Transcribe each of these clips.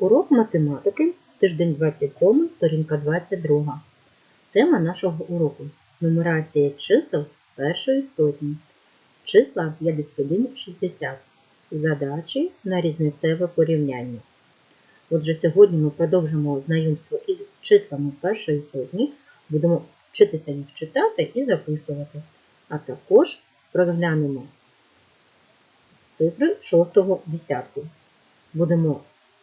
Урок математики, тиждень 27, сторінка 22. Тема нашого уроку нумерація чисел першої сотні. Числа 51-60. Задачі на різницеве порівняння. Отже, сьогодні ми продовжимо знайомство із числами першої сотні. Будемо вчитися їх читати і записувати. А також розглянемо цифри шостого десятку. Будемо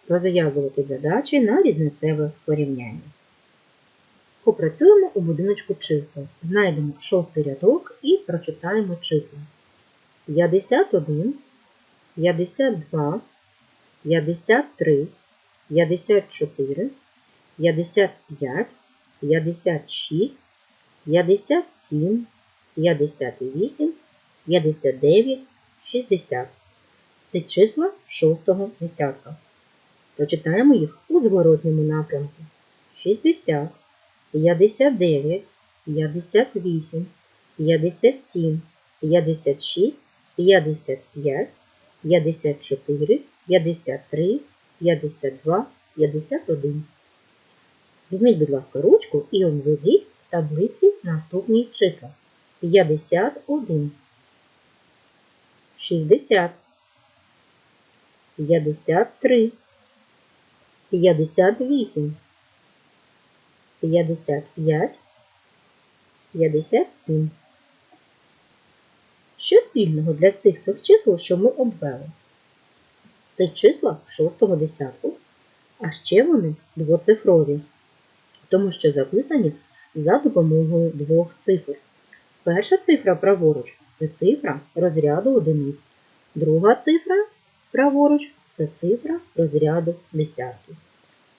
розв'язувати задачі на різницеве порівняння. Попрацюємо у будиночку чисел. Знайдемо шостий рядок і прочитаємо числа. 51, 52, 53, 54, 55, 56, 57, 58, 59, 60. Це числа шостого десятка. Прочитаємо їх у зворотньому напрямку. 60, 59, 58, 57, 56, 55, 54, 53, 52, 51. Візьміть, будь ласка, ручку і обведіть в таблиці наступні числа. 51, 60, 53, 58, 55, 57. Що спільного для цих цих чисел, що ми обвели? Це числа шостого десятку, а ще вони двоцифрові, тому що записані за допомогою двох цифр. Перша цифра праворуч це цифра розряду одиниць. Друга цифра праворуч це цифра розряду десятків.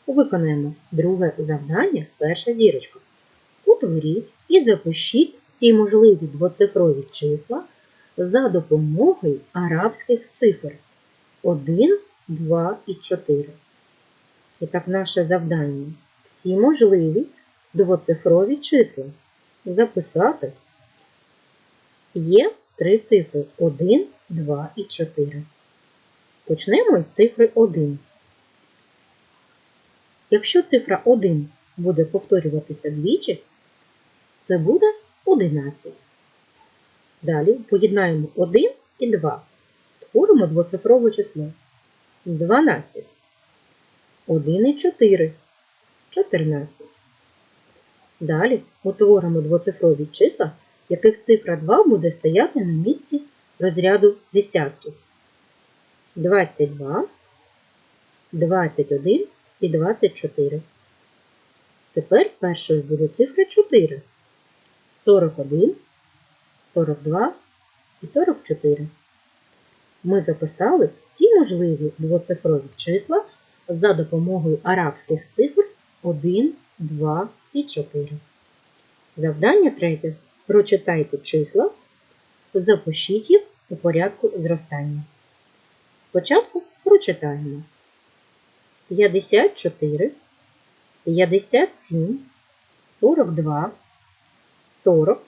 Виконаємо друге завдання, перша зірочка. Утворіть і запишіть всі можливі двоцифрові числа за допомогою арабських цифр 1, 2 і 4. І так, наше завдання всі можливі двоцифрові числа записати. Є три цифри 1, 2 і 4. Почнемо з цифри 1. Якщо цифра 1 буде повторюватися двічі, це буде 11. Далі поєднаємо 1 і 2. Творимо двоцифрове число 12. 1 і 4 14. Далі утворимо двоцифрові числа, яких цифра 2 буде стояти на місці розряду десятків. 22, 21 і 24. Тепер першою буде цифра 4. 41, 42 і 44. Ми записали всі можливі двоцифрові числа за допомогою арабських цифр 1, 2 і 4. Завдання третє. Прочитайте числа, запишіть їх у порядку зростання. Спочатку прочитаємо 54, 57, 42, 40,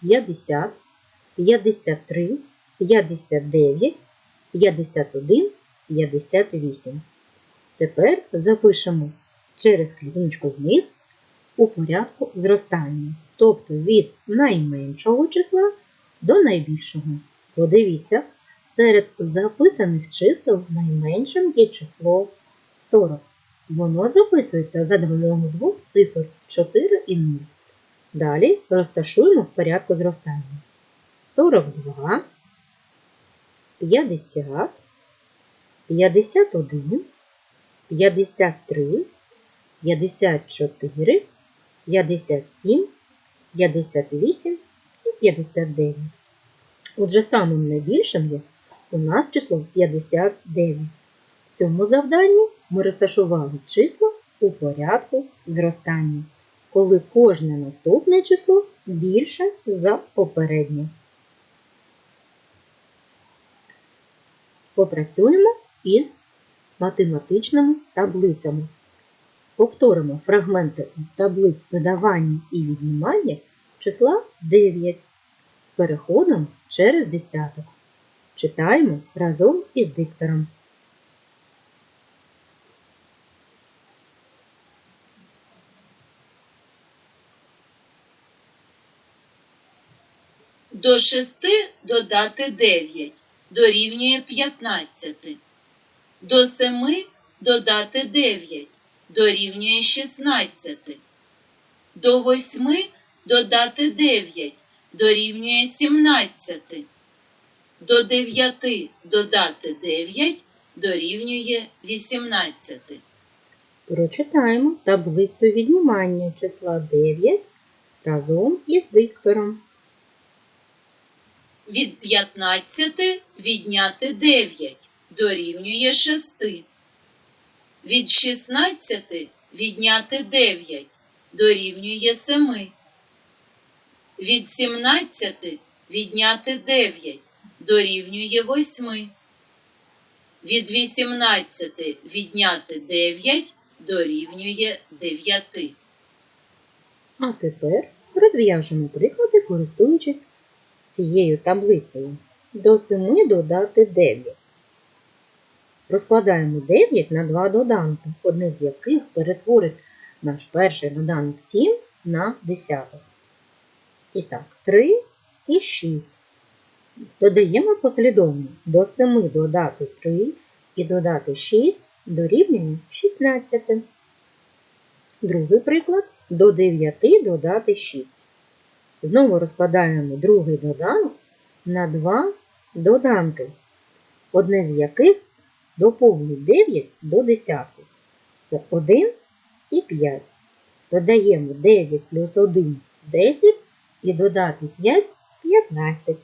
50, 53, 59, 51, 58. Тепер запишемо через клітиночку вниз у порядку зростання, тобто від найменшого числа до найбільшого. Подивіться, серед записаних чисел найменшим є число 40. Воно записується за допомогою двох цифр 4 і 0. Далі розташуємо в порядку зростання. 42, 50, 51, 53, 54, 57, 58 і 59. Отже, самим найбільшим є у нас число 59. В цьому завданні ми розташували числа у порядку зростання, коли кожне наступне число більше за попереднє. Попрацюємо із математичними таблицями. Повторимо фрагменти таблиць додавання і віднімання числа 9 з переходом через десяток. Читаємо разом із диктором. До 6 додати 9 дорівнює 15. До 7 додати 9 дорівнює 16. До 8 додати 9 дорівнює 17. До 9 додати 9 дорівнює 18. Прочитаємо таблицю віднімання числа 9 разом із диктором. Від 15 відняти 9 дорівнює 6. Від 16 відняти 9 дорівнює 7. Від 17 відняти 9 дорівнює 8. Від 18 відняти 9 дорівнює 9. А тепер розв'яжемо приклади, користуючись цією таблицею. До 7 додати 9. Розкладаємо 9 на два доданки, одне з яких перетворить наш перший доданок 7 на десяток. І так, 3 і 6. Додаємо послідовно до 7 додати 3 і додати 6 дорівнює 16. Другий приклад до 9 додати 6. Знову розкладаємо другий доданок на два доданки, одне з яких доповнить 9 до десятків. Це 1 і 5. Додаємо 9 плюс 1 10 і додати 5 15.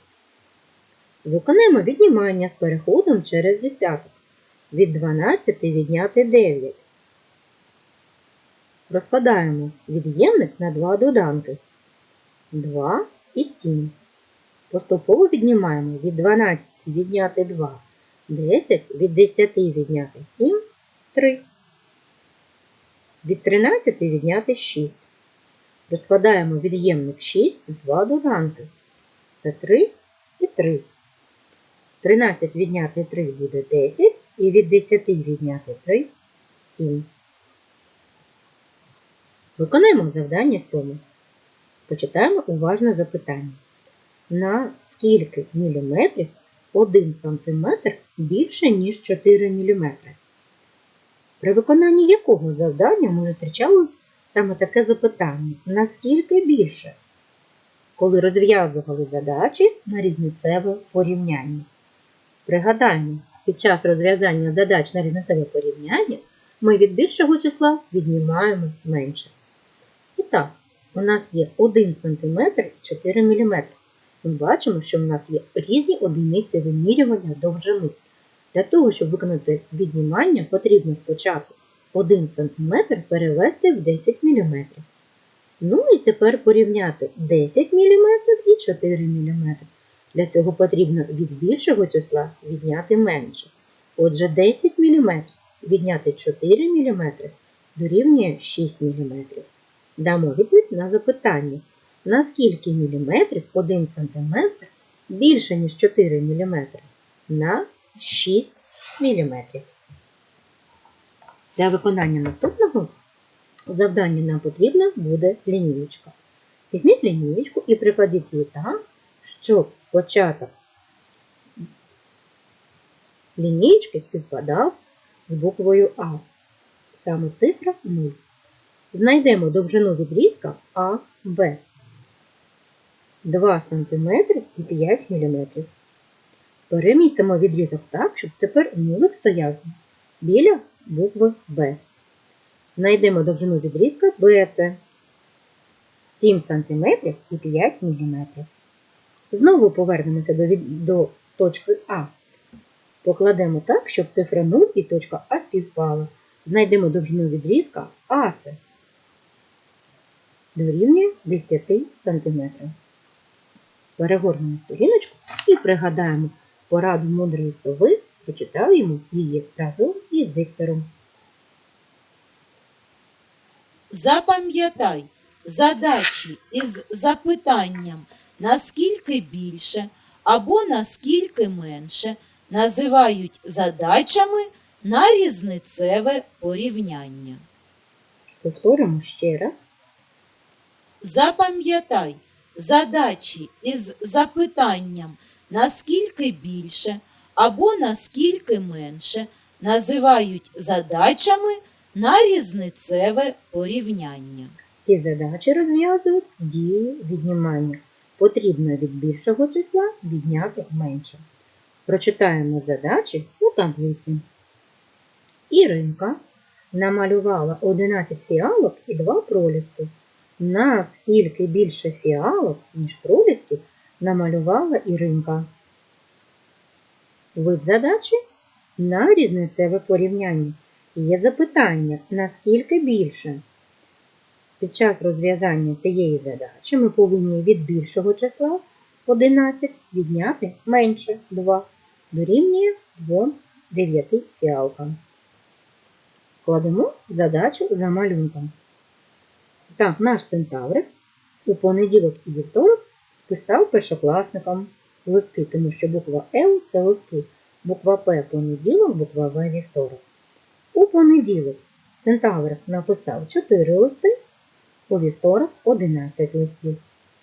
Виконаємо віднімання з переходом через десяток. Від 12 відняти 9. Розкладаємо від'ємник на два доданки 2 і 7. Поступово віднімаємо від 12 відняти 2, 10, від 10 відняти 7, 3. Від 13 відняти 6. Розкладаємо від'ємник 6 в два доданки. Це 3 і 3. 13 відняти 3 буде 10, і від 10 відняти 3 7. Виконаємо завдання 7. Почитаємо уважне запитання. На скільки міліметрів 1 см більше, ніж 4 мм? При виконанні якого завдання ми зустрічали саме таке запитання? Наскільки більше? Коли розв'язували задачі на різницеве порівняння. Пригадаємо, під час розв'язання задач на різницеве порівняння ми від більшого числа віднімаємо менше. І так, у нас є 1 см 4 мм. Ми бачимо, що в нас є різні одиниці вимірювання довжини. Для того, щоб виконати віднімання, потрібно спочатку 1 см перевести в 10 мм. Ну і тепер порівняти 10 мм і 4 мм. Для цього потрібно від більшого числа відняти менше. Отже, 10 мм відняти 4 мм дорівнює 6 мм. Дамо відповідь на запитання, на скільки міліметрів 1 см більше, ніж 4 мм? На 6 мм. Для виконання наступного завдання нам потрібна буде лінієчка. Візьміть лінієчку і прикладіть її так, щоб початок лінієчки співпадав з буквою А. Саме цифра 0. Знайдемо довжину відрізка АБ 2 см і 5 мм. Перемістимо відрізок так, щоб тепер нулик стояв біля букви Б. Знайдемо довжину відрізка BC 7 см і 5 мм. Знову повернемося до, від... до точки А. Покладемо так, щоб цифра 0 і точка А співпала. Знайдемо довжину відрізка АЦ дорівнює 10 см. Перегорнемо сторіночку і пригадаємо пораду мудрої сови, прочитаємо її разом із диктором. Запам'ятай задачі із запитанням наскільки більше або наскільки менше називають задачами на різницеве порівняння. Повторимо ще раз. Запам'ятай задачі із запитанням наскільки більше або наскільки менше називають задачами на різницеве порівняння. Ці задачі розв'язують дією віднімання. Потрібно від більшого числа відняти менше. Прочитаємо задачі у таблиці. Іринка намалювала 11 фіалок і 2 проліски. Наскільки більше фіалок, ніж пролісків, намалювала Іринка. Вид задачі на різницеве порівняння. Є запитання, наскільки більше. Під час розв'язання цієї задачі ми повинні від більшого числа 11 відняти менше 2 дорівнює 2 9 фіалкам. Кладемо задачу за малюнком. Так, наш центаврик у понеділок і вівторок писав першокласникам листи, тому що буква Л це листи, буква П понеділок, буква В вівторок. У понеділок центаврик написав 4 листи, у вівторок 11 листів.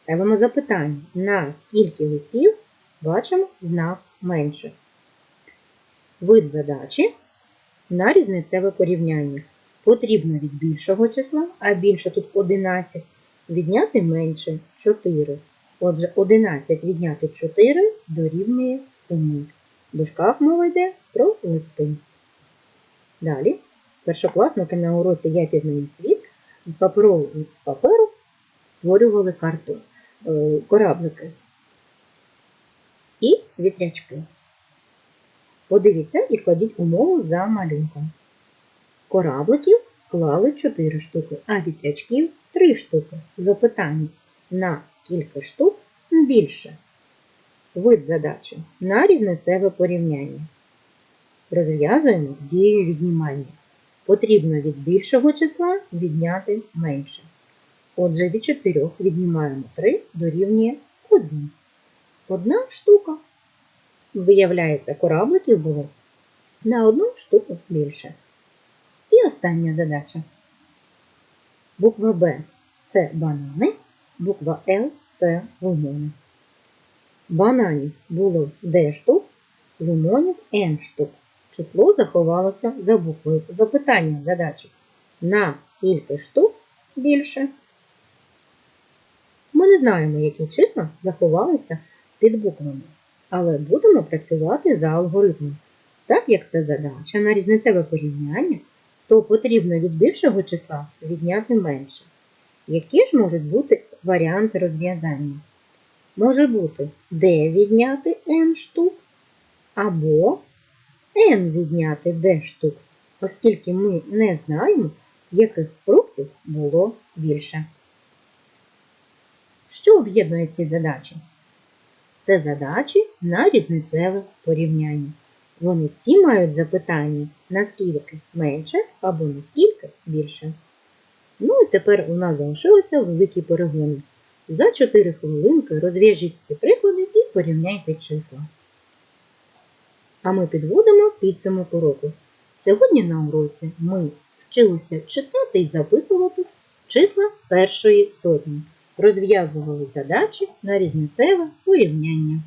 Ставимо запитання, на скільки листів бачимо знак менше. Вид задачі на різницеве порівняння. Потрібно від більшого числа, а більше тут 11, відняти менше 4. Отже, 11 відняти 4 дорівнює 7. В дужках мова йде про листи. Далі, першокласники на уроці Я пізнаю світ з паперу, з паперу створювали карту, е, кораблики і вітрячки. Подивіться і складіть умову за малюнком. Корабликів склали 4 штуки, а вітрячків 3 штуки. Запитання на скільки штук більше. Вид задачі на різницеве порівняння. Розв'язуємо дію віднімання. Потрібно від більшого числа відняти менше. Отже, від 4 віднімаємо 3 дорівнює 1. Одна штука. Виявляється, корабликів було на одну штуку більше. І остання задача. Буква Б це банани, буква Л це лимони. Бананів було D штук, лимонів N штук. Число заховалося за буквою. Запитання задачі. На скільки штук більше? Ми не знаємо, які числа заховалися під буквами, але будемо працювати за алгоритмом. Так як це задача на різницеве порівняння, то потрібно від більшого числа відняти менше. Які ж можуть бути варіанти розв'язання? Може бути d відняти n штук або n відняти d штук, оскільки ми не знаємо, яких фруктів було більше. Що об'єднує ці задачі? Це задачі на різницеве порівняння. Вони всі мають запитання, наскільки менше або наскільки більше. Ну і тепер у нас залишилися великі перегони. За 4 хвилинки розв'яжіть всі приклади і порівняйте числа. А ми підводимо підсумок уроку. Сьогодні на уроці ми вчилися читати і записувати числа першої сотні, розв'язували задачі на різницеве порівняння.